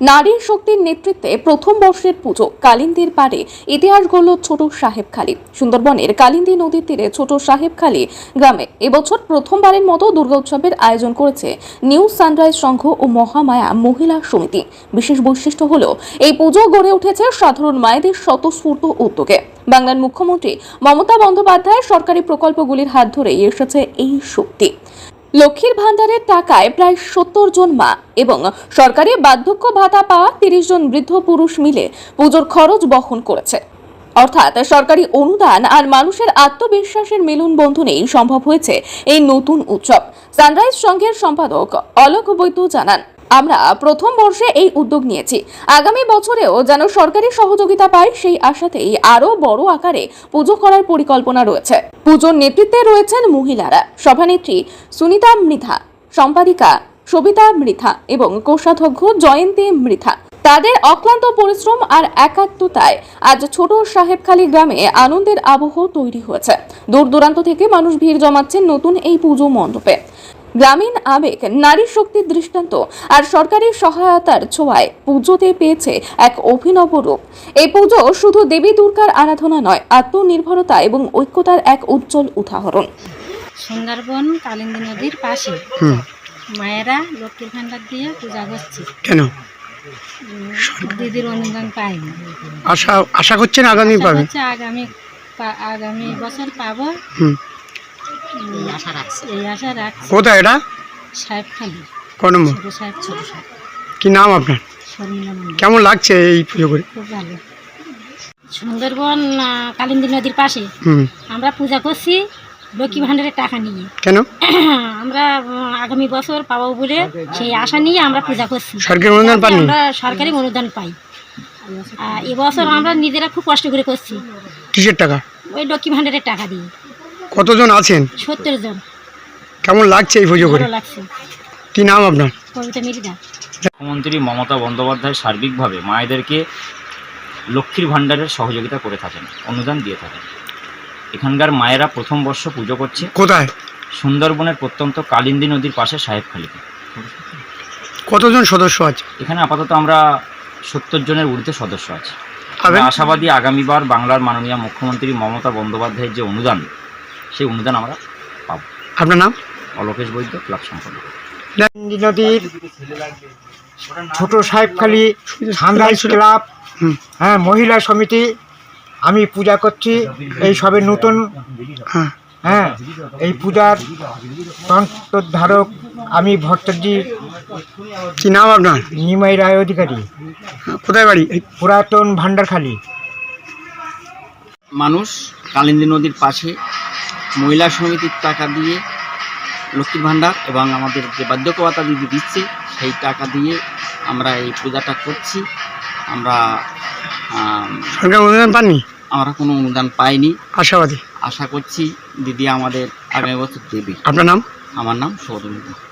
নারী শক্তির নেতৃত্বে প্রথম বর্ষের পুজো কালিন্দির পারে ইতিহাস গড়ল ছোট সাহেবখালী সুন্দরবনের কালিন্দী নদীর তীরে ছোট সাহেবখালী গ্রামে এবছর প্রথমবারের মতো দুর্গোৎসবের আয়োজন করেছে নিউ সানরাইজ সংঘ ও মহামায়া মহিলা সমিতি। বিশেষ বৈশিষ্ট্য হল, এই পুজো গড়ে উঠেছে সাধারণ মায়েদের স্বতঃস্ফূর্ত উদ্যোগে। বাংলার মুখ্যমন্ত্রী মমতা বন্দ্যোপাধ্যায়ের সরকারি প্রকল্পগুলির হাত ধরেই এসেছে এই শক্তি। লক্ষ্মীর ভাণ্ডারের টাকায় প্রায় সত্তর জন মা এবং সরকারি বার্ধক্য ভাতা পাওয়া তিরিশ জন বৃদ্ধ পুরুষ মিলে পুজোর খরচ বহন করেছে। অর্থাৎ সরকারি অনুদান আর মানুষের আত্মবিশ্বাসের মিলন বন্ধনেই সম্ভব হয়েছে এই নতুন উৎসব। সানরাইজ সংঘের সম্পাদক অলোক বৈদ্য জানান, আমরা প্রথম বর্ষে এই উদ্যোগ নিয়েছি। আগামী বছরেও যেন সরকারি সহযোগিতা পাই সেই আশাতেই আরও বড় আকারে পুজো করার পরিকল্পনা রয়েছে। পুজোর নেতৃত্বে রয়েছেন মহিলারা। সভানেত্রী সুনিতা মৃধা, সম্পাদিকা সবিতা মৃথা এবং কোষাধ্যক্ষ জয়ন্তী মৃথা তাদের অক্লান্ত পরিশ্রম আর একাত্মতায় আজ ছোট সাহেবখালী গ্রামে আনন্দের আবহ তৈরি হয়েছে। দূর দূরান্ত থেকে মানুষ ভিড় জমাচ্ছেন নতুন এই পুজো মণ্ডপে। গ্রামীণ আবেগ নারী শক্তির দৃষ্টান্ত আর সরকারি সহায়তার ছোঁয়ায় পুজোতে পেয়েছে এক অভিনব রূপ। এই পুজো শুধু দেবী দুর্গার আরাধনা নয় আত্মনির্ভরতা এবং ঐক্যতার এক উজ্জ্বল উদাহরণ। সুন্দরবন কালিন্দী নদীর পাশে। মায়েরা লক্ষ্মীর ভাণ্ডার দিয়ে পূজা করছে। কেন? দিদির অনুদান পাইনি আশা আশা করছেন আগামী পাবেন আগামী আগামী বছর পাবো। এই আশা রাখছি। কোথায় এটা? সাহেব সাহেব ছোট সাহেব। কি নাম আপনার? শর্মিলা মন্ডল কেমন লাগছে এই পুজো করে? খুব ভালো। সুন্দরবন আহ, কালিন্দী নদীর পাশে হুম। আমরা পূজা করছি লক্ষ্মী ভাণ্ডারের টাকা নিয়ে। কেন? আমরা উম, আগামী বছর পাবো বলে সেই আশা নিয়ে আমরা পূজা করছি। সরকারি অনুদান পাননি? আমরা সরকারি অনুদান পাই। আর এবছর আমরা নিজেরা খুব কষ্ট করে করছি। কিসের টাকা? ওই লক্ষ্মী ভাণ্ডারের টাকা দিয়ে। কতজন আছেন? সত্তর জন। কেমন লাগছে এই পুজো করে? লাগছে। কি নাম আপনার? মুখ্যমন্ত্রী মমতা বন্দ্যোপাধ্যায় সার্বিকভাবে মায়েদেরকে লক্ষ্মীর ভাণ্ডারের সহযোগিতা করে থাকেন অনুদান দিয়ে থাকেন। এখানকার মায়েরা প্রথম বর্ষ পুজো করছে। কোথায়? সুন্দরবনের প্রত্যন্ত কালিন্দী নদীর পাশে সাহেবখালীতে কতজন সদস্য আছে? এখানে আপাতত আমরা সত্তর জনের ঊর্ধ্বে সদস্য আছি। আশাবাদী আগামীবার বাংলার মাননীয় মুখ্যমন্ত্রী মমতা বন্দ্যোপাধ্যায়ের যে অনুদান সেই অনুদান আমরা পাব। আপনার নাম? অলোকেশ বৈদ্য ক্লাব নদীর ছোট সাহেবখালী সানরাইজ ক্লাব হুম হ্যাঁ মহিলা সমিতি আমি পূজা করছি। এই সবে নতুন হ্যাঁ হ্যাঁ এই পূজার তন্ত্রধারক আমি ভট্টাজি কি নাম আপনার? নিমাই রায় অধিকারী। হ্যাঁ, কোথায় বাড়ি? এই পুরাতন ভান্ডারখালী মানুষ কালিন্দী নদীর পাশে মহিলা সমিতির টাকা দিয়ে লক্ষ্মীর ভাণ্ডার এবং আমাদের যে বার্ধক্য দিদি দিচ্ছে সেই টাকা দিয়ে আমরা এই পূজাটা করছি। আমরা সরকার অনুদান পাননি? আমরা কোনো অনুদান পাইনি। আশাবাদী। আশা করছি দিদি আমাদের আগামী বছর দেবে। আপনার নাম? আমার নাম সৌরমিতা